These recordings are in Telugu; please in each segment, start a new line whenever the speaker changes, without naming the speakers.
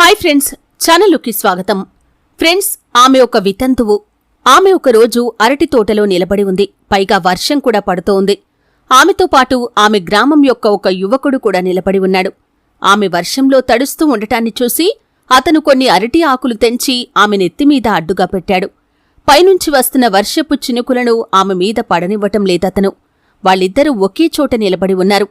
హాయ్ ఫ్రెండ్స్ ఛానల్కి స్వాగతం. ఫ్రెండ్స్ ఆమె ఒక వితంతువు. ఆమె ఒక రోజు అరటి తోటలో నిలబడి ఉంది. పైగా వర్షం కూడా పడుతోంది. ఉంది ఆమెతో పాటు ఆమె గ్రామం యొక్క ఒక యువకుడు కూడా నిలబడి ఉన్నాడు. ఆమె వర్షంలో తడుస్తూ ఉండటాన్ని చూసి అతను కొన్ని అరటి ఆకులు తెంచి ఆమె నెత్తిమీద అడ్డుగా పెట్టాడు. పైనుంచి వస్తున్న వర్షపు చినుకులను ఆమె మీద పడనివ్వటం లేదతను వాళ్ళిద్దరూ ఒకే చోట నిలబడి ఉన్నారు.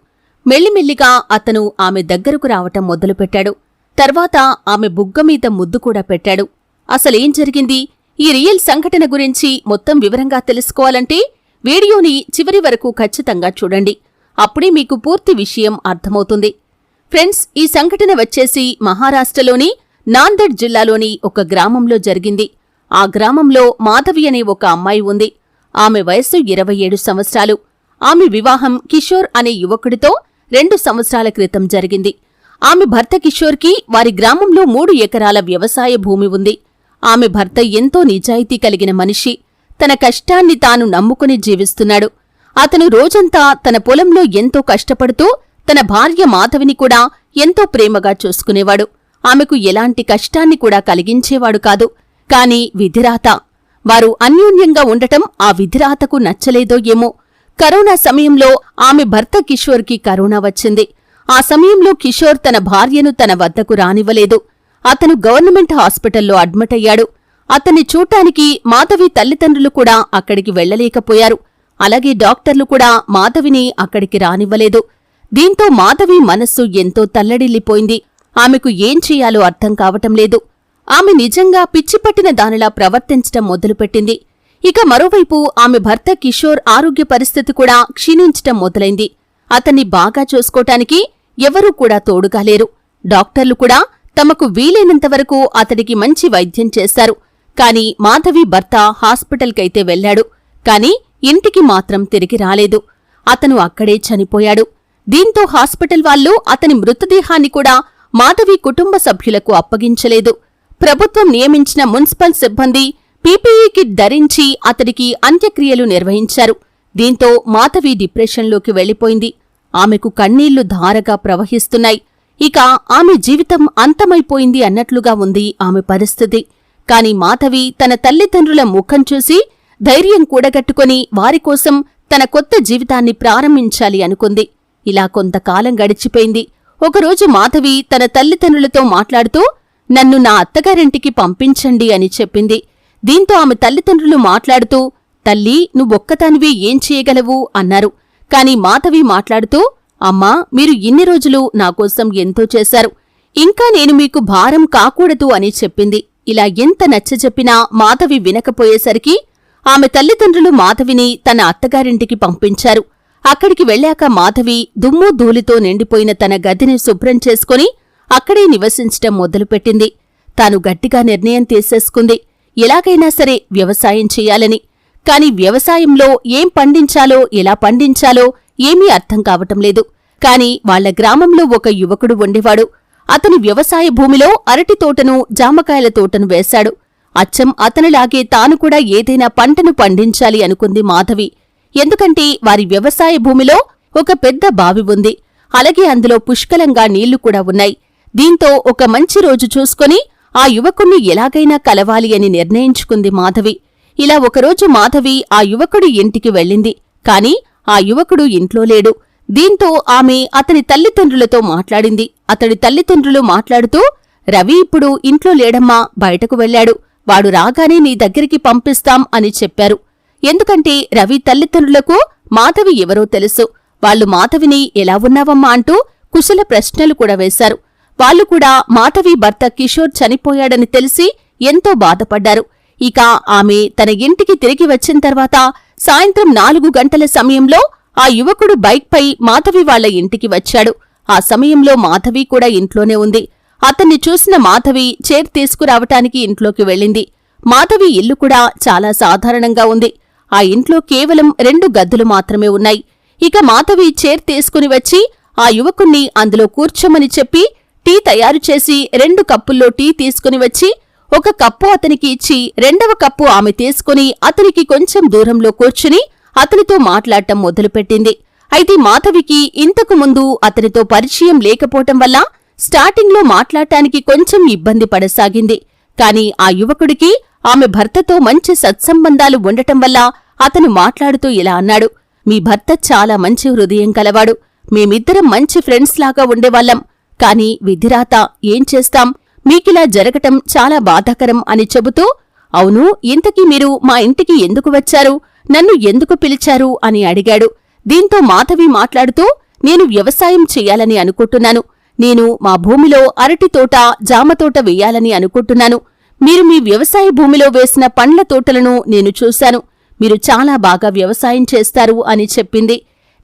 మెల్లిమెల్లిగా అతను ఆమె దగ్గరకు రావటం మొదలుపెట్టాడు. తర్వాత ఆమె బుగ్గ మీద ముద్దు కూడా పెట్టాడు. అసలేం జరిగింది? ఈ రియల్ సంఘటన గురించి మొత్తం వివరంగా తెలుసుకోవాలంటే వీడియోని చివరి వరకు ఖచ్చితంగా చూడండి. అప్పుడే మీకు పూర్తి విషయం అర్థమవుతుంది. ఫ్రెండ్స్ ఈ సంఘటన వచ్చేసి మహారాష్ట్రలోని నాందెడ్ జిల్లాలోని ఒక గ్రామంలో జరిగింది. ఆ గ్రామంలో మాధవి అనే ఒక అమ్మాయి ఉంది. ఆమె వయస్సు ఇరవై ఏడు సంవత్సరాలు. ఆమె వివాహం కిషోర్ అనే యువకుడితో రెండు సంవత్సరాల క్రితం జరిగింది. ఆమె భర్త కిషోర్కి వారి గ్రామంలో మూడు ఎకరాల వ్యవసాయ భూమి ఉంది. ఆమె భర్త ఎంతో నిజాయితీ కలిగిన మనిషి. తన కష్టాన్ని తాను నమ్ముకుని జీవిస్తున్నాడు. అతను రోజంతా తన పొలంలో ఎంతో కష్టపడుతూ తన భార్య మాధవిని కూడా ఎంతో ప్రేమగా చూసుకునేవాడు. ఆమెకు ఎలాంటి కష్టాన్ని కూడా కలిగించేవాడు కాదు. కాని విధిరాత. వారు అన్యోన్యంగా ఉండటం ఆ విధిరాతకు నచ్చలేదో ఏమో. కరోనా సమయంలో ఆమె భర్త కిషోర్కి కరోనా వచ్చింది. ఆ సమయంలో కిషోర్ తన భార్యను తన వద్దకు రానివ్వలేదు. అతను గవర్నమెంట్ హాస్పిటల్లో అడ్మిట్ అయ్యాడు. అతన్ని చూడ్డానికి మాధవి తల్లిదండ్రులు కూడా అక్కడికి వెళ్ళలేకపోయారు అలాగే డాక్టర్లు కూడా మాధవిని అక్కడికి రానివ్వలేదు. దీంతో మాధవి మనస్సు ఎంతో తల్లడిల్లిపోయింది. ఆమెకు ఏం చెయ్యాలో అర్థం కావటం లేదు. ఆమె నిజంగా పిచ్చిపట్టిన దానిలా ప్రవర్తించటం మొదలుపెట్టింది. ఇక మరోవైపు ఆమె భర్త కిషోర్ ఆరోగ్య పరిస్థితి కూడా క్షీణించటం మొదలైంది. అతన్ని బాగా చూసుకోటానికి ఎవరూ కూడా తోడుగా లేరు. డాక్టర్లు కూడా తమకు వీలైనంతవరకు అతడికి మంచి వైద్యం చేశారు. కాని మాధవి భర్త హాస్పిటల్కైతే వెళ్ళాడు కాని ఇంటికి మాత్రం తిరిగి రాలేదు. అతను అక్కడే చనిపోయాడు. దీంతో హాస్పిటల్ వాళ్ళు అతని మృతదేహాన్ని కూడా మాధవి కుటుంబ సభ్యులకు అప్పగించలేదు. ప్రభుత్వం నియమించిన మున్సిపల్ సిబ్బంది పీపీఈ కిట్ ధరించి అతడికి అంత్యక్రియలు నిర్వహించారు. దీంతో మాధవి డిప్రెషన్లోకి వెళ్ళిపోయింది ఆమెకు కన్నీళ్ళు ధారగా ప్రవహిస్తున్నాయి. ఇక ఆమె జీవితం అంతమైపోయింది అన్నట్లుగా ఉంది ఆమె పరిస్థితి. కాని మాధవి తన తల్లిదండ్రుల ముఖం చూసి ధైర్యం కూడగట్టుకుని వారికోసం తన కొత్త జీవితాన్ని ప్రారంభించాలి అనుకుంది. ఇలా కొంతకాలం గడిచిపోయింది. ఒకరోజు మాధవి తన తల్లిదండ్రులతో మాట్లాడుతూ నన్ను నా అత్తగారింటికి పంపించండి అని చెప్పింది. దీంతో ఆమె తల్లిదండ్రులు మాట్లాడుతూ తల్లి నువ్వొక్కదానివి ఏం చేయగలవు? అన్నారు. కాని మాధవి మాట్లాడుతూ అమ్మా మీరు ఇన్ని రోజులు నాకోసం ఎంతో చేశారు. ఇంకా నేను మీకు భారం కాకూడదు అని చెప్పింది. ఇలా ఎంత నచ్చజెప్పినా మాధవి వినకపోయేసరికి ఆమె తల్లిదండ్రులు మాధవిని తన అత్తగారింటికి పంపించారు. అక్కడికి వెళ్ళాక మాధవి దుమ్ము ధూళితో నిండిపోయిన తన గదిని శుభ్రం చేసుకుని అక్కడే నివసించటం మొదలుపెట్టింది. తాను గట్టిగా నిర్ణయం తీసేసుకుంది. ఎలాగైనా సరే వ్యవసాయం చెయ్యాలని కాని వ్యవసాయంలో ఏం పండించాలో ఎలా పండించాలో ఏమీ అర్థం కావటం లేదు. కాని వాళ్ళ గ్రామంలో ఒక యువకుడు ఉండేవాడు. అతని వ్యవసాయ భూమిలో అరటి తోటను జామకాయల తోటను వేశాడు. అచ్చం అతనిలాగే తాను కూడా ఏదైనా పంటను పండించాలి అనుకుంది మాధవి. ఎందుకంటే వారి వ్యవసాయ భూమిలో ఒక పెద్ద బావి ఉంది. అలాగే అందులో పుష్కలంగా నీళ్ళు కూడా ఉన్నాయి. దీంతో ఒక మంచి రోజు చూసుకొని ఆ యువకుణ్ణి ఎలాగైనా కలవాలి అని నిర్ణయించుకుంది మాధవి. ఇలా ఒకరోజు మాధవి ఆ యువకుడి ఇంటికి వెళ్ళింది. కాని ఆ యువకుడు ఇంట్లో లేడు. దీంతో ఆమె అతని తల్లిదండ్రులతో మాట్లాడింది. అతడి తల్లిదండ్రులు మాట్లాడుతూ రవి ఇప్పుడు ఇంట్లో లేడమ్మా బయటకు వెళ్ళాడు. వాడు రాగానే నీ దగ్గరికి పంపిస్తాం అని చెప్పారు. ఎందుకంటే రవి తల్లిదండ్రులకు మాధవి ఎవరో తెలుసు. వాళ్ళు మాధవిని ఎలా ఉన్నావమ్మా అంటూ కుశల ప్రశ్నలు కూడా వేశారు. వాళ్ళు కూడా మాధవి భర్త కిషోర్ చనిపోయాడని తెలిసి ఎంతో బాధపడ్డారు. ఇక ఆమె తన ఇంటికి తిరిగి వచ్చిన తర్వాత సాయంత్రం నాలుగు గంటల సమయంలో ఆ యువకుడు బైక్పై మాధవి వాళ్ళ ఇంటికి వచ్చాడు. ఆ సమయంలో మాధవి కూడా ఇంట్లోనే ఉంది. అతన్ని చూసిన మాధవి చేర్ తీసుకురావటానికి ఇంట్లోకి వెళ్ళింది. మాధవి ఇల్లు కూడా చాలా సాధారణంగా ఉంది. ఆ ఇంట్లో కేవలం రెండు గద్దులు మాత్రమే ఉన్నాయి. ఇక మాధవి చేర్ తీసుకుని వచ్చి ఆ యువకుణ్ణి అందులో కూర్చోమని చెప్పి టీ తయారు చేసి రెండు కప్పుల్లో టీ తీసుకుని వచ్చి ఒక కప్పు అతనికి ఇచ్చి రెండవ కప్పు ఆమె తీసుకుని అతనికి కొంచెం దూరంలో కూర్చుని అతనితో మాట్లాడటం మొదలుపెట్టింది. అయితే మాధవికి ఇంతకు ముందు అతనితో పరిచయం లేకపోవటం వల్ల స్టార్టింగ్లో మాట్లాడటానికి కొంచెం ఇబ్బంది పడసాగింది. కాని ఆ యువకుడికి ఆమె భర్తతో మంచి సత్సంబంధాలు ఉండటం వల్ల అతను మాట్లాడుతూ ఇలా అన్నాడు. మీ భర్త చాలా మంచి హృదయం కలవాడు. మేమిద్దరం మంచి ఫ్రెండ్స్ లాగా ఉండేవాళ్ళం. కాని విధిరాత ఏం చేస్తాం? మీకిలా జరగటం చాలా బాధాకరం అని చెబుతూ అవును ఇంతకీ మీరు మా ఇంటికి ఎందుకు వచ్చారు? నన్ను ఎందుకు పిలిచారు? అని అడిగాడు. దీంతో మాధవి మాట్లాడుతూ నేను వ్యవసాయం చెయ్యాలని అనుకుంటున్నాను. నేను మా భూమిలో అరటి తోట జామ తోట వెయ్యాలని అనుకుంటున్నాను. మీరు మీ వ్యవసాయ భూమిలో వేసిన పండ్ల తోటలను నేను చూశాను. మీరు చాలా బాగా వ్యవసాయం చేస్తారు అని చెప్పింది.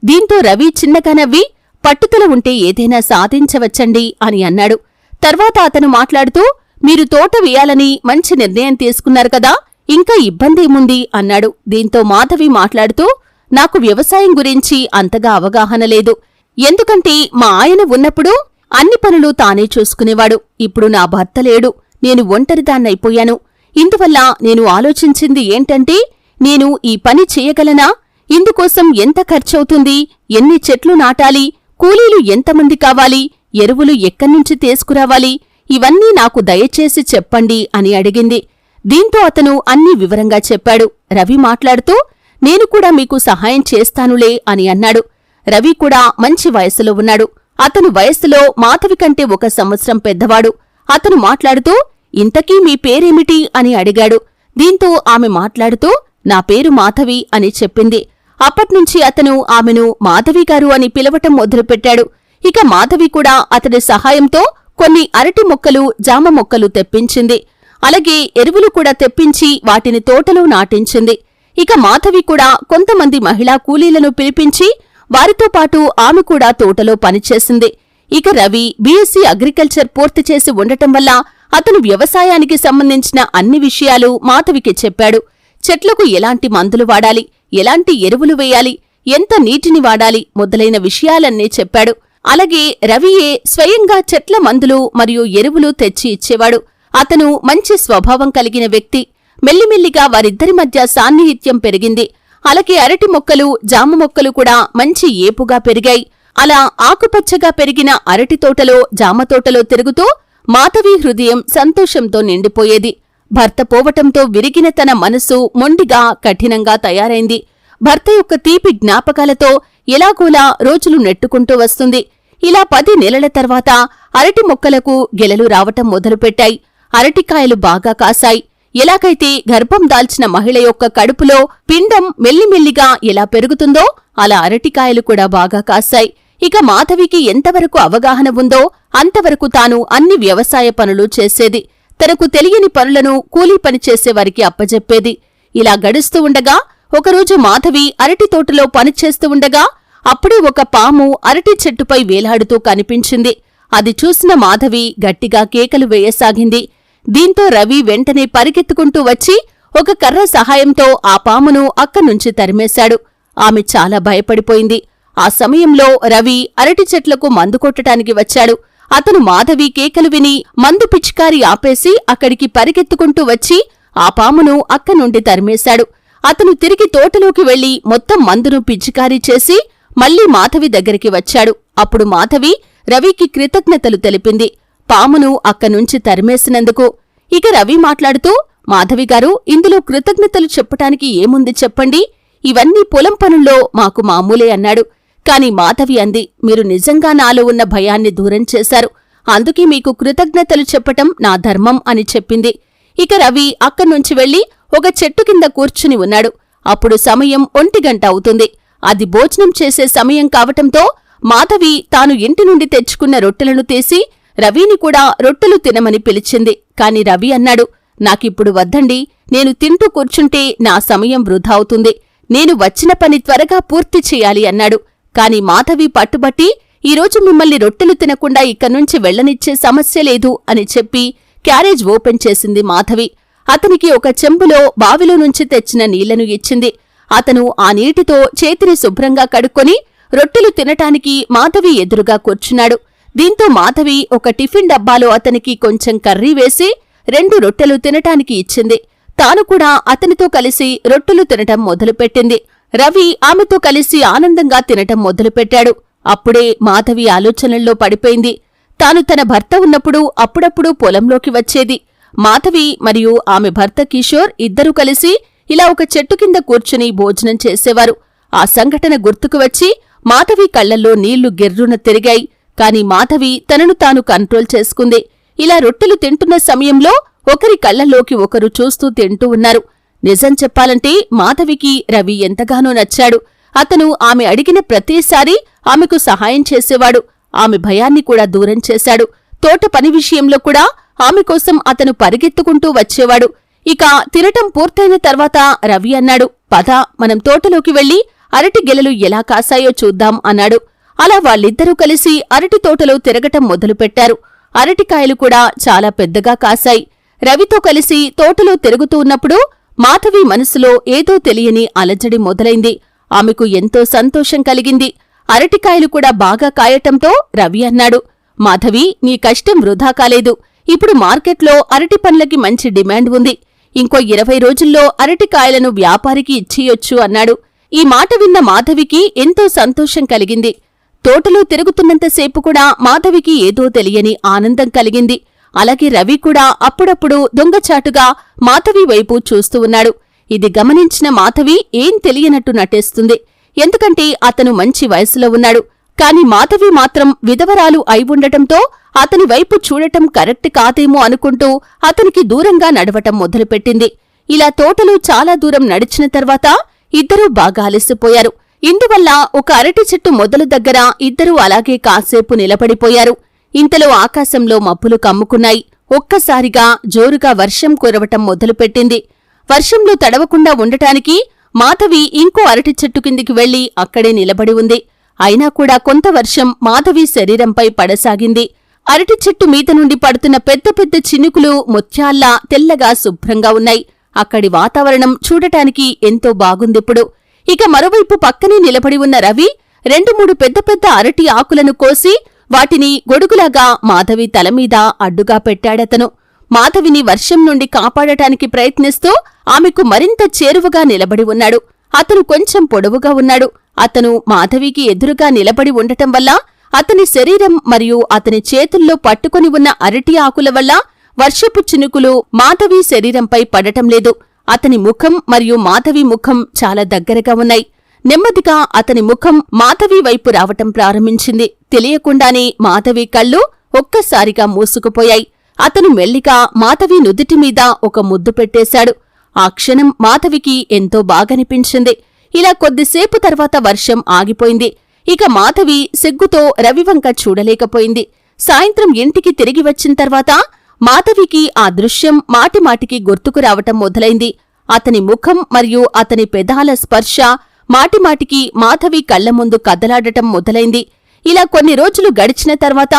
దీంతో రవి చిన్నగా నవ్వి పట్టుదల ఉంటే ఏదైనా సాధించవచ్చండి అని అన్నాడు. తర్వాత అతను మాట్లాడుతూ మీరు తోట వేయాలని మంచి నిర్ణయం తీసుకున్నారు కదా ఇంకా ఇబ్బందేముంది అన్నాడు. దీంతో మాధవి మాట్లాడుతూ నాకు వ్యవసాయం గురించి అంతగా అవగాహన లేదు. ఎందుకంటే మా ఆయన ఉన్నప్పుడు అన్ని పనులు తానే చూసుకునేవాడు. ఇప్పుడు నా భర్త లేడు. నేను ఒంటరిదాన్నైపోయాను. ఇందువల్ల నేను ఆలోచించింది ఏంటంటే నేను ఈ పని చేయగలనా? ఇందుకోసం ఎంత ఖర్చవుతుంది? ఎన్ని చెట్లు నాటాలి? కూలీలు ఎంతమంది కావాలి? ఎరువులు ఎక్కడ్నుంచి తీసుకురావాలి? ఇవన్నీ నాకు దయచేసి చెప్పండి అని అడిగింది. దీంతో అతను అన్ని వివరంగా చెప్పాడు. రవి మాట్లాడుతూ నేను కూడా మీకు సహాయం చేస్తానులే అని అన్నాడు. రవి కూడా మంచి వయసులో ఉన్నాడు. అతను వయస్సులో మాధవి కంటే ఒక సంవత్సరం పెద్దవాడు. అతను మాట్లాడుతూ ఇంతకీ మీ పేరేమిటి? అని అడిగాడు. దీంతో ఆమె మాట్లాడుతూ నా పేరు మాధవి అని చెప్పింది. అప్పట్నుంచి అతను ఆమెను మాధవి గారు అని పిలవటం మొదలుపెట్టాడు. ఇక మాధవి కూడా అతడి సహాయంతో కొన్ని అరటి మొక్కలు జామ మొక్కలు తెప్పించింది. అలాగే ఎరువులు కూడా తెప్పించి వాటిని తోటలో నాటించింది. ఇక మాధవి కూడా కొంతమంది మహిళా కూలీలను పిలిపించి వారితో పాటు ఆమె కూడా తోటలో పనిచేసింది. ఇక రవి బీఎస్సీ అగ్రికల్చర్ పూర్తి చేసి ఉండటం వల్ల అతను వ్యవసాయానికి సంబంధించిన అన్ని విషయాలు మాధవికి చెప్పాడు. చెట్లకు ఎలాంటి మందులు వాడాలి? ఎలాంటి ఎరువులు వేయాలి? ఎంత నీటిని వాడాలి? మొదలైన విషయాలన్నీ చెప్పాడు. అలాగే రవియే స్వయంగా చెట్ల మందులు మరియు ఎరువులు తెచ్చి ఇచ్చేవాడు. అతను మంచి స్వభావం కలిగిన వ్యక్తి. మెల్లిమెల్లిగా వారిద్దరి మధ్య సాన్నిహిత్యం పెరిగింది. అలాగే అరటి మొక్కలు జామ మొక్కలు కూడా మంచి ఏపుగా పెరిగాయి. అలా ఆకుపచ్చగా పెరిగిన అరటి తోటలో జామ తోటలో తిరుగుతూ మాధవి హృదయం సంతోషంతో నిండిపోయేది. భర్త పోవటంతో విరిగిన తన మనసు మొండిగా కఠినంగా తయారైంది. భర్త యొక్క తీపి జ్ఞాపకాలతో ఎలాగోలా రోజులు నెట్టుకుంటూ వస్తుంది. ఇలా పది నెలల తర్వాత అరటి మొక్కలకు గెలలు రావటం మొదలుపెట్టాయి. అరటికాయలు బాగా కాశాయి ఎలాగైతే గర్భం దాల్చిన మహిళ యొక్క కడుపులో పిండం మెల్లిమెల్లిగా ఎలా పెరుగుతుందో అలా అరటికాయలు కూడా బాగా కాశాయి ఇక మాధవికి ఎంతవరకు అవగాహన ఉందో అంతవరకు తాను అన్ని వ్యవసాయ పనులు చేసేది. తనకు తెలియని పనులను కూలీ పని చేసేవారికి అప్పజెప్పేది. ఇలా గడుస్తూ ఉండగా ఒకరోజు మాధవి అరటి తోటలో పనిచేస్తూ ఉండగా అప్పుడే ఒక పాము అరటి చెట్టుపై వేలాడుతూ కనిపించింది. అది చూసిన మాధవి గట్టిగా కేకలు వేయసాగింది. దీంతో రవి వెంటనే పరిగెత్తుకుంటూ వచ్చి ఒక కర్ర సహాయంతో ఆ పామును అక్కనుంచి తరిమేశాడు. ఆమె చాలా భయపడిపోయింది. ఆ సమయంలో రవి అరటి చెట్లకు మందు కొట్టటానికి వచ్చాడు. అతను మాధవి కేకలు విని మందు పిచికారి ఆపేసి అక్కడికి పరిగెత్తుకుంటూ వచ్చి ఆ పామును అక్కనుండి తరిమేశాడు. అతను తిరిగి తోటలోకి వెళ్ళి మొత్తం మందును పిచికారీ చేసి మళ్ళీ మాధవి దగ్గరికి వచ్చాడు. అప్పుడు మాధవి రవికి కృతజ్ఞతలు తెలిపింది. పామును అక్కనుంచి తరిమేసినందుకు ఇక రవి మాట్లాడుతూ మాధవిగారు ఇందులో కృతజ్ఞతలు చెప్పటానికి ఏముంది చెప్పండి. ఇవన్నీ పొలం పనుల్లో మాకు మామూలే అన్నాడు. కాని మాధవి అంది మీరు నిజంగా నాలో ఉన్న భయాన్ని దూరం చేశారు. అందుకే మీకు కృతజ్ఞతలు చెప్పటం నా ధర్మం అని చెప్పింది. ఇక రవి అక్కడ్నుంచి వెళ్ళి ఒక చెట్టు కింద కూర్చుని ఉన్నాడు. అప్పుడు సమయం ఒంటిగంట అవుతుంది. అది భోజనం చేసే సమయం కావటంతో మాధవి తాను ఇంటి నుండి తెచ్చుకున్న రొట్టెలను తీసి రవిని కూడా రొట్టెలు తినమని పిలిచింది. కాని రవి అన్నాడు నాకిప్పుడు వద్దండి. నేను తింటూ కూర్చుంటే నా సమయం వృధా అవుతుంది. నేను వచ్చిన పని త్వరగా పూర్తి చేయాలి అన్నాడు. కాని మాధవి పట్టుబట్టి ఈరోజు మిమ్మల్ని రొట్టెలు తినకుండా ఇక్కడ్నుంచి వెళ్ళనిచ్చే సమస్య లేదు అని చెప్పి క్యారేజ్ ఓపెన్ చేసింది మాధవి. అతనికి ఒక చెంబులో బావిలో నుంచి తెచ్చిన నీళ్ళను ఇచ్చింది. అతను ఆ నీటితో చేతిని శుభ్రంగా కడుక్కొని రొట్టెలు తినటానికి మాధవి ఎదురుగా కూర్చున్నాడు. దీంతో మాధవి ఒక టిఫిన్ డబ్బాలో అతనికి కొంచెం కర్రీ వేసి రెండు రొట్టెలు తినటానికి ఇచ్చింది. తాను కూడా అతనితో కలిసి రొట్టెలు తినటం మొదలుపెట్టింది. రవి ఆమెతో కలిసి ఆనందంగా తినటం మొదలుపెట్టాడు. అప్పుడే మాధవి ఆలోచనల్లో పడిపోయింది. తాను తన భర్త ఉన్నప్పుడు అప్పుడప్పుడు పొలంలోకి వచ్చేది. మాధవి మరియు ఆమె భర్త కిషోర్ ఇద్దరూ కలిసి ఇలా ఒక చెట్టు కింద కూర్చుని భోజనం చేసేవారు. ఆ సంఘటన గుర్తుకు వచ్చి మాధవి కళ్ళల్లో నీళ్ళు గిర్రున తిరిగాయి. కాని మాధవి తనను తాను కంట్రోల్ చేసుకుంది. ఇలా రొట్టెలు తింటున్న సమయంలో ఒకరి కళ్ళలోకి ఒకరు చూస్తూ తింటూ ఉన్నారు. నిజం చెప్పాలంటే మాధవికి రవి ఎంతగానో నచ్చాడు. అతను ఆమె అడిగిన ప్రతిసారీ ఆమెకు సహాయం చేసేవాడు. ఆమె భయాన్ని కూడా దూరం చేశాడు. తోట పని విషయంలో కూడా ఆమె కోసం అతను పరిగెత్తుకుంటూ వచ్చేవాడు. ఇక తినటం పూర్తయిన తర్వాత రవి అన్నాడు పద మనం తోటలోకి వెళ్ళి అరటి గెలలు ఎలా కాసాయో చూద్దాం అన్నాడు. అలా వాళ్ళిద్దరూ కలిసి అరటి తోటలో తిరగటం మొదలుపెట్టారు. అరటికాయలు కూడా చాలా పెద్దగా కాశాయి రవితో కలిసి తోటలో తిరుగుతూ ఉన్నప్పుడు మాధవి మనసులో ఏదో తెలియని అలజడి మొదలైంది. ఆమెకు ఎంతో సంతోషం కలిగింది. అరటికాయలు కూడా బాగా కాయటంతో రవి అన్నాడు మాధవి నీ కష్టం వృధా కాలేదు. ఇప్పుడు మార్కెట్లో అరటి పండ్లకి మంచి డిమాండ్ ఉంది. ఇంకో ఇరవై రోజుల్లో అరటికాయలను వ్యాపారికి ఇచ్చేయొచ్చు అన్నాడు. ఈ మాట విన్న మాధవికి ఎంతో సంతోషం కలిగింది. తోటలో తిరుగుతున్నంతసేపు కూడా మాధవికి ఏదో తెలియని ఆనందం కలిగింది. అలాగే రవి కూడా అప్పుడప్పుడు దొంగచాటుగా మాధవి వైపు చూస్తూ ఉన్నాడు. ఇది గమనించిన మాధవి ఏం తెలియనట్టు నటేస్తుంది. ఎందుకంటే అతను మంచి వయసులో ఉన్నాడు. కాని మాధవి మాత్రం విధవరాలు అయి ఉండటంతో అతని వైపు చూడటం కరెక్ట్ కాదేమో అనుకుంటూ అతనికి దూరంగా నడవటం మొదలుపెట్టింది. ఇలా తోటలో చాలా దూరం నడిచిన తర్వాత ఇద్దరూ బాగా అలసిపోయారు. ఇందువల్ల ఒక అరటి చెట్టు మొదలు దగ్గర ఇద్దరూ అలాగే కాసేపు నిలబడిపోయారు. ఇంతలో ఆకాశంలో మబ్బులు కమ్ముకున్నాయి. ఒక్కసారిగా జోరుగా వర్షం కురవటం మొదలుపెట్టింది. వర్షంలో తడవకుండా ఉండటానికి మాధవి ఇంకో అరటి చెట్టు కిందికి వెళ్ళి అక్కడే నిలబడి ఉంది. అయినా కూడా కొంత వర్షం మాధవి శరీరంపై పడసాగింది. అరటి చెట్టు మీద నుండి పడుతున్న పెద్ద పెద్ద చినుకులు ముత్యాల్లా తెల్లగా శుభ్రంగా ఉన్నాయి. అక్కడి వాతావరణం చూడటానికి ఎంతో బాగుందిప్పుడు ఇక మరోవైపు పక్కనే నిలబడి ఉన్న రవి రెండు మూడు పెద్ద పెద్ద అరటి ఆకులను కోసి వాటిని గొడుగులాగా మాధవి తలమీద అడ్డుగా పెట్టాడతను. మాధవిని వర్షం నుండి కాపాడటానికి ప్రయత్నిస్తూ ఆమెకు మరింత చేరువగా నిలబడి ఉన్నాడు. అతను కొంచెం పొడవుగా ఉన్నాడు. అతను మాధవికి ఎదురుగా నిలబడి ఉండటం వల్ల అతని శరీరం మరియు అతని చేతుల్లో పట్టుకుని ఉన్న అరటి ఆకుల వల్ల వర్షపు చినుకులు మాధవి శరీరంపై పడటం లేదు. అతని ముఖం మరియు మాధవి ముఖం చాలా దగ్గరగా ఉన్నాయి. నెమ్మదిగా అతని ముఖం మాధవి వైపు రావటం ప్రారంభించింది. తెలియకుండానే మాధవి కళ్ళు ఒక్కసారిగా మూసుకుపోయాయి. అతను మెల్లిగా మాధవి నుదుటి మీద ఒక ముద్దు పెట్టేశాడు. ఆ క్షణం మాధవికి ఎంతో బాగనిపించింది. ఇలా కొద్దిసేపు తర్వాత వర్షం ఆగిపోయింది. ఇక మాధవి సిగ్గుతో రవివంక చూడలేకపోయింది. సాయంత్రం ఇంటికి తిరిగి వచ్చిన తర్వాత మాధవికి ఆ దృశ్యం మాటిమాటికి గుర్తుకు రావటం మొదలైంది. అతని ముఖం మరియు అతని పెదాల స్పర్శ మాటిమాటికి మాధవి కళ్ళ ముందు కదలాడటం మొదలైంది. ఇలా కొన్ని రోజులు గడిచిన తర్వాత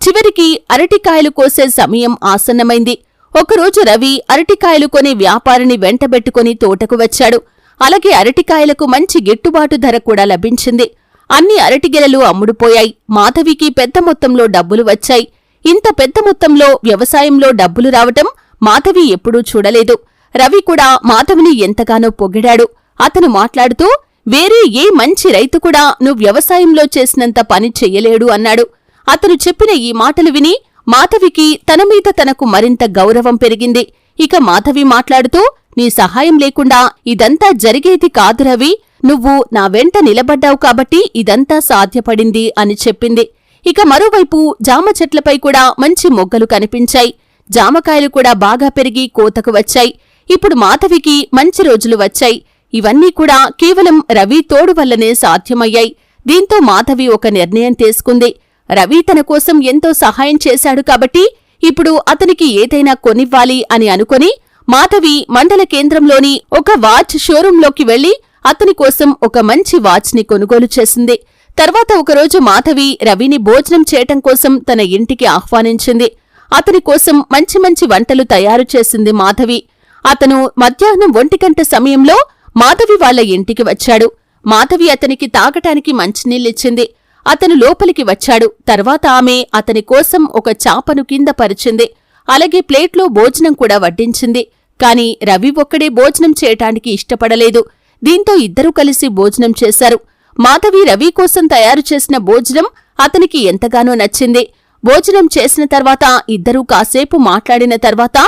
చివరికి అరటికాయలు కోసే సమయం ఆసన్నమైంది. ఒకరోజు రవి అరటికాయలు కొనే వ్యాపారిని వెంటబెట్టుకుని తోటకు వచ్చాడు. అలాగే అరటికాయలకు మంచి గిట్టుబాటు ధర కూడా లభించింది. అన్ని అరటిగెలలు అమ్ముడుపోయాయి. మాధవికి పెద్ద మొత్తంలో డబ్బులు వచ్చాయి. ఇంత పెద్ద మొత్తంలో వ్యవసాయంలో డబ్బులు రావటం మాధవి ఎప్పుడూ చూడలేదు. రవి కూడా మాధవిని ఎంతగానో పొగిడాడు. అతను మాట్లాడుతూ వేరే ఏ మంచి రైతు కూడా నువ్వు వ్యవసాయంలో చేసినంత పని చెయ్యలేడు అన్నాడు. అతను చెప్పిన ఈ మాటలు విని మాధవికి తన మీద తనకు మరింత గౌరవం పెరిగింది. ఇక మాధవి మాట్లాడుతూ నీ సహాయం లేకుండా ఇదంతా జరిగేది కాదు రవి. నువ్వు నా వెంట నిలబడ్డావు కాబట్టి ఇదంతా సాధ్యపడింది అని చెప్పింది. ఇక మరోవైపు జామ చెట్లపై కూడా మంచి మొగ్గలు కనిపించాయి. జామకాయలు కూడా బాగా పెరిగి కోతకు వచ్చాయి. ఇప్పుడు మాధవికి మంచి రోజులు వచ్చాయి. ఇవన్నీ కూడా కేవలం రవి తోడు వల్లనే సాధ్యమయ్యాయి. దీంతో మాధవి ఒక నిర్ణయం తీసుకుంది. రవి తన కోసం ఎంతో సహాయం చేశాడు కాబట్టి ఇప్పుడు అతనికి ఏదైనా కొనివ్వాలి అని అనుకొని మాధవి మండల కేంద్రంలోని ఒక వాచ్ షోరూంలోకి వెళ్ళి అతని కోసం ఒక మంచి వాచ్ని కొనుగోలు చేసింది. తర్వాత ఒకరోజు మాధవి రవిని భోజనం చేయటం కోసం తన ఇంటికి ఆహ్వానించింది. అతని కోసం మంచి మంచి వంటలు తయారు చేసింది మాధవి. అతను మధ్యాహ్నం ఒంటిగంట సమయంలో మాధవి వాళ్ళ ఇంటికి వచ్చాడు. మాధవి అతనికి తాగటానికి మంచినీళ్ళిచ్చింది. అతను లోపలికి వచ్చాడు. తర్వాత ఆమె అతని కోసం ఒక చాపను కింద పరిచింది. అలాగే ప్లేట్లో భోజనం కూడా వడ్డించింది. కాని రవి ఒక్కడే భోజనం చేయటానికి ఇష్టపడలేదు. దీంతో ఇద్దరూ కలిసి భోజనం చేశారు. మాధవి రవి కోసం తయారు చేసిన భోజనం అతనికి ఎంతగానో నచ్చింది. భోజనం చేసిన తర్వాత ఇద్దరూ కాసేపు మాట్లాడిన తర్వాత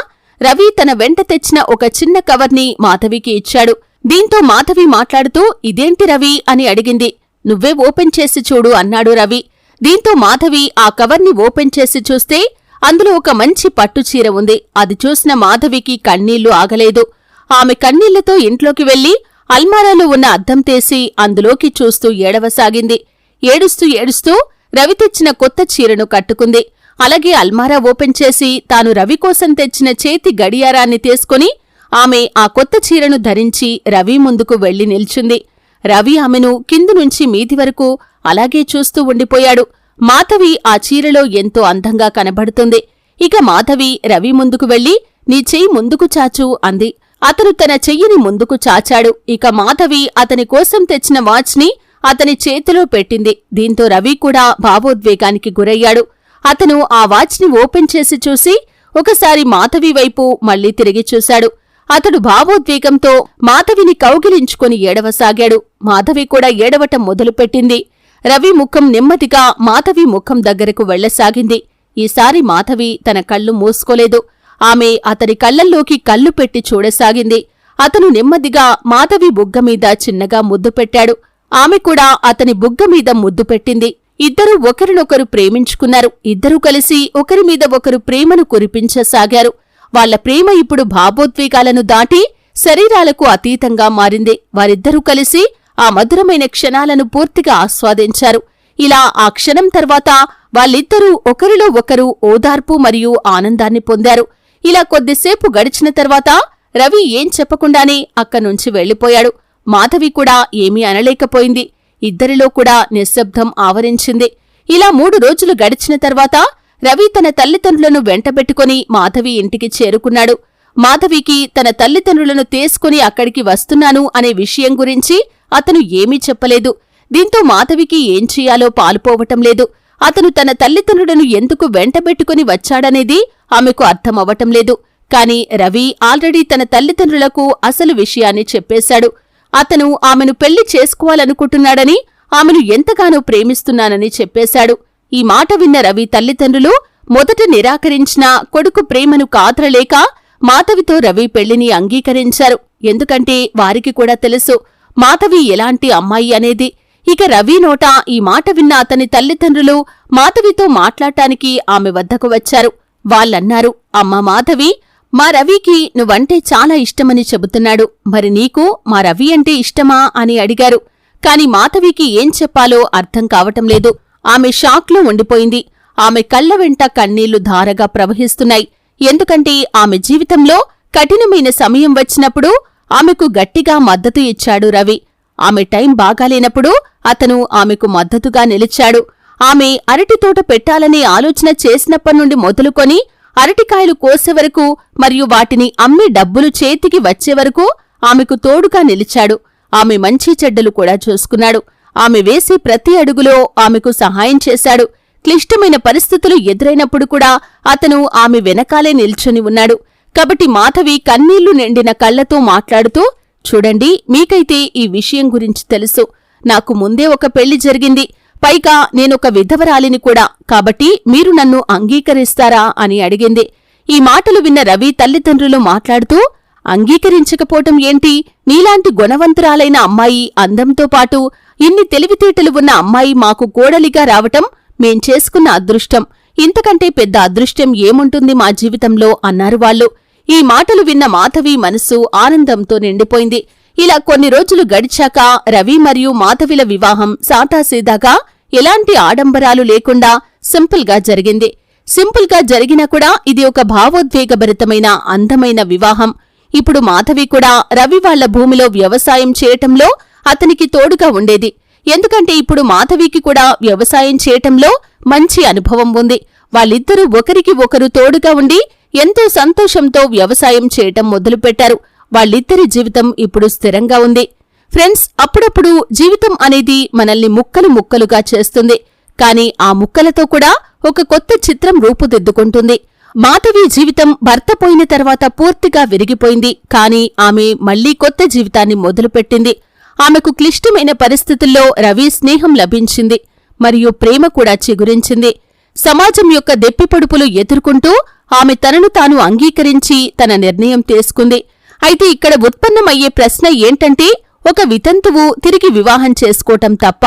రవి తన వెంట తెచ్చిన ఒక చిన్న కవర్ని మాధవికి ఇచ్చాడు. దీంతో మాధవి మాట్లాడుతూ ఇదేంటి రవి? అని అడిగింది. నువ్వే ఓపెన్ చేసి చూడు అన్నాడు రవి. దీంతో మాధవి ఆ కవర్ని ఓపెన్ చేసి చూస్తే అందులో ఒక మంచి పట్టు చీర ఉంది. అది చూసిన మాధవికి కన్నీళ్ళు ఆగలేదు. ఆమె కన్నీళ్ళతో ఇంట్లోకి వెళ్ళి అల్మారాలో ఉన్న అద్దం తీసి అందులోకి చూస్తూ ఏడవసాగింది. ఏడుస్తూ ఏడుస్తూ రవి తెచ్చిన కొత్త చీరను కట్టుకుంది. అలాగే అల్మారా ఓపెన్ చేసి తాను రవి కోసం తెచ్చిన చేతి గడియారాన్ని తీసుకుని ఆమె ఆ కొత్త చీరను ధరించి రవి ముందుకు వెళ్ళి నిల్చుంది. రవి ఆమెను కింది నుంచి మీది వరకు అలాగే చూస్తూ ఉండిపోయాడు. మాధవి ఆ చీరలో ఎంతో అందంగా కనబడుతుంది. ఇక మాధవి రవి ముందుకు వెళ్ళి నీ చెయ్యి ముందుకు చాచు అంది. అతను తన చెయ్యిని ముందుకు చాచాడు. ఇక మాధవి అతని కోసం తెచ్చిన వాచ్ని అతని చేతిలో పెట్టింది. దీంతో రవి కూడా భావోద్వేగానికి గురయ్యాడు. అతను ఆ వాచ్ని ఓపెన్ చేసి చూసి ఒకసారి మాధవి వైపు మళ్ళీ తిరిగి చూశాడు. అతడు భావోద్వేగంతో మాధవిని కౌగిలించుకుని ఏడవసాగాడు. మాధవి కూడా ఏడవటం మొదలుపెట్టింది. రవి ముఖం నెమ్మదిగా మాధవి ముఖం దగ్గరకు వెళ్ళసాగింది ఈసారి మాధవి తన కళ్ళు మూసుకోలేదు. ఆమె అతని కళ్ళల్లోకి కళ్ళు పెట్టి చూడసాగింది. అతను నెమ్మదిగా మాధవి బుగ్గమీద చిన్నగా ముద్దు పెట్టాడు. ఆమె కూడా అతని బుగ్గ మీద ముద్దు పెట్టింది. ఇద్దరూ ఒకరినొకరు ప్రేమించుకున్నారు. ఇద్దరూ కలిసి ఒకరి మీద ఒకరు ప్రేమను కురిపించసాగారు. వాళ్ళ ప్రేమ ఇప్పుడు భావోద్వేగాలను దాటి శరీరాలకు అతీతంగా మారింది. వారిద్దరూ కలిసి ఆ మధురమైన క్షణాలను పూర్తిగా ఆస్వాదించారు. ఇలా ఆ క్షణం తర్వాత వాళ్ళిద్దరూ ఒకరిలో ఒకరు ఓదార్పు మరియు ఆనందాన్ని పొందారు. ఇలా కొద్దిసేపు గడిచిన తర్వాత రవి ఏం చెప్పకుండానే అక్కనుంచి వెళ్ళిపోయాడు మాధవి కూడా ఏమీ అనలేకపోయింది. ఇద్దరిలో కూడా నిశ్శబ్దం ఆవరించింది. ఇలా మూడు రోజులు గడిచిన తర్వాత రవి తన తల్లిదండ్రులను వెంటబెట్టుకుని మాధవి ఇంటికి చేరుకున్నాడు. మాధవికి తన తల్లిదండ్రులను తీసుకుని అక్కడికి వస్తున్నాను అనే విషయం గురించి అతను ఏమీ చెప్పలేదు. దీంతో మాధవికి ఏం చెయ్యాలో పాలుపోవటం లేదు. అతను తన తల్లిదండ్రులను ఎందుకు వెంటబెట్టుకుని వచ్చాడనేది ఆమెకు అర్థమవ్వటం లేదు. కాని రవి ఆల్రెడీ తన తల్లిదండ్రులకు అసలు విషయాన్ని చెప్పేశాడు. అతను ఆమెను పెళ్ళి చేసుకోవాలనుకుంటున్నాడని ఆమెను ఎంతగానో ప్రేమిస్తున్నానని చెప్పేశాడు. ఈ మాట విన్న రవి తల్లిదండ్రులు మొదట నిరాకరించిన కొడుకు ప్రేమను కాదరలేక మాధవితో రవి పెళ్ళిని అంగీకరించారు. ఎందుకంటే వారికి కూడా తెలుసు మాధవి ఎలాంటి అమ్మాయి అనేది. ఇక రవి నోట ఈ మాట విన్న అతని తల్లిదండ్రులు మాధవితో మాట్లాడటానికి ఆమె వద్దకు వచ్చారు. వాళ్ళన్నారు అమ్మా మాధవి మా రవికి నువ్వంటే చాలా ఇష్టమని చెబుతున్నాడు. మరి నీకు మా రవి అంటే ఇష్టమా? అని అడిగారు. కాని మాధవికి ఏం చెప్పాలో అర్థం కావటం లేదు. ఆమె షాక్లో ఉండిపోయింది. ఆమె కళ్ళ వెంట కన్నీళ్ళు ధారగా ప్రవహిస్తున్నాయి. ఎందుకంటే ఆమె జీవితంలో కఠినమైన సమయం వచ్చినప్పుడు ఆమెకు గట్టిగా మద్దతు ఇచ్చాడు రవి. ఆమె టైం బాగాలేనప్పుడు అతను ఆమెకు మద్దతుగా నిలిచాడు. ఆమె అరటితోట పెట్టాలనే ఆలోచన చేసినప్పటి నుండి మొదలుకొని అరటికాయలు కోసే వరకు మరియు వాటిని అమ్మి డబ్బులు చేతికి వచ్చే వరకు ఆమెకు తోడుగా నిలిచాడు. ఆమె మంచి చెడ్డలు కూడా చూసుకున్నాడు. ఆమె వేసే ప్రతి అడుగులో ఆమెకు సహాయం చేశాడు. క్లిష్టమైన పరిస్థితులు ఎదురైనప్పుడు కూడా అతను ఆమె వెనకాలే నిల్చొని ఉన్నాడు. కాబట్టి మాధవి కన్నీళ్ళు నిండిన కళ్ళతో మాట్లాడుతూ చూడండి మీకైతే ఈ విషయం గురించి తెలుసు. నాకు ముందే ఒక పెళ్ళి జరిగింది. పైగా నేనొక విధవరాలిని కూడా. కాబట్టి మీరు నన్ను అంగీకరిస్తారా? అని అడిగింది. ఈ మాటలు విన్న రవి తల్లిదండ్రులు మాట్లాడుతూ అంగీకరించకపోవటం ఏంటి? నీలాంటి గుణవంతురాలైన అమ్మాయి అందంతో పాటు ఇన్ని తెలివితేటలు ఉన్న అమ్మాయి మాకు కోడలిగా రావటం మేం చేసుకున్న అదృష్టం. ఇంతకంటే పెద్ద అదృష్టం ఏముంటుంది మా జీవితంలో అన్నారు వాళ్ళు. ఈ మాటలు విన్న మాధవి మనస్సు ఆనందంతో నిండిపోయింది. ఇలా కొన్ని రోజులు గడిచాక రవి మరియు మాధవిల వివాహం సాదాసీదాగా ఎలాంటి ఆడంబరాలు లేకుండా సింపుల్గా జరిగింది. సింపుల్గా జరిగినా కూడా ఇది ఒక భావోద్వేగభరితమైన అందమైన వివాహం. ఇప్పుడు మాధవి కూడా రవి వాళ్ళ భూమిలో వ్యవసాయం చేయటంలో అతనికి తోడుగా ఉండేది. ఎందుకంటే ఇప్పుడు మాధవికి కూడా వ్యవసాయం చేయటంలో మంచి అనుభవం ఉంది. వాళ్ళిద్దరూ ఒకరికి ఒకరు తోడుగా ఉండి ఎంతో సంతోషంతో వ్యవసాయం చేయటం మొదలుపెట్టారు. వాళ్ళిద్దరి జీవితం ఇప్పుడు స్థిరంగా ఉంది. ఫ్రెండ్స్ అప్పుడప్పుడు జీవితం అనేది మనల్ని ముక్కలు ముక్కలుగా చేస్తుంది. కాని ఆ ముక్కలతో కూడా ఒక కొత్త చిత్రం రూపుదిద్దుకుంటుంది. మాధవి జీవితం భర్త పోయిన తర్వాత పూర్తిగా విరిగిపోయింది. కాని ఆమె మళ్ళీ కొత్త జీవితాన్ని మొదలుపెట్టింది. ఆమెకు క్లిష్టమైన పరిస్థితుల్లో రవి స్నేహం లభించింది మరియు ప్రేమ కూడా చిగురించింది. సమాజం యొక్క దెప్పిపొడుపులు ఎదుర్కొంటూ ఆమె తనను తాను అంగీకరించి తన నిర్ణయం తీసుకుంది. అయితే ఇక్కడ ఉత్పన్నమయ్యే ప్రశ్న ఏంటంటే ఒక వితంతువు తిరిగి వివాహం చేసుకోవటం తప్ప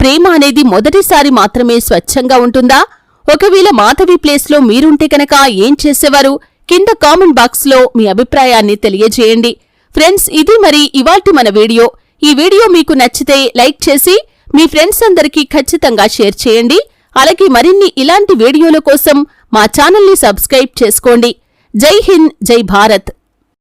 ప్రేమ అనేది మొదటిసారి మాత్రమే స్వచ్ఛంగా ఉంటుందా? ఒకవేళ మాధవి ప్లేస్లో మీరుంటే కనుక ఏం చేసేవారు? కింద కామెంట్ బాక్స్లో మీ అభిప్రాయాన్ని తెలియజేయండి. ఫ్రెండ్స్ ఇది మరి ఇవాల్టి మన వీడియో. ఈ వీడియో మీకు నచ్చితే లైక్ చేసి మీ ఫ్రెండ్స్ అందరికీ ఖచ్చితంగా షేర్ చేయండి. అలాగే మరిన్ని ఇలాంటి వీడియోల కోసం మా ఛానల్ని సబ్స్క్రైబ్ చేసుకోండి. జై హింద్ జై భారత్.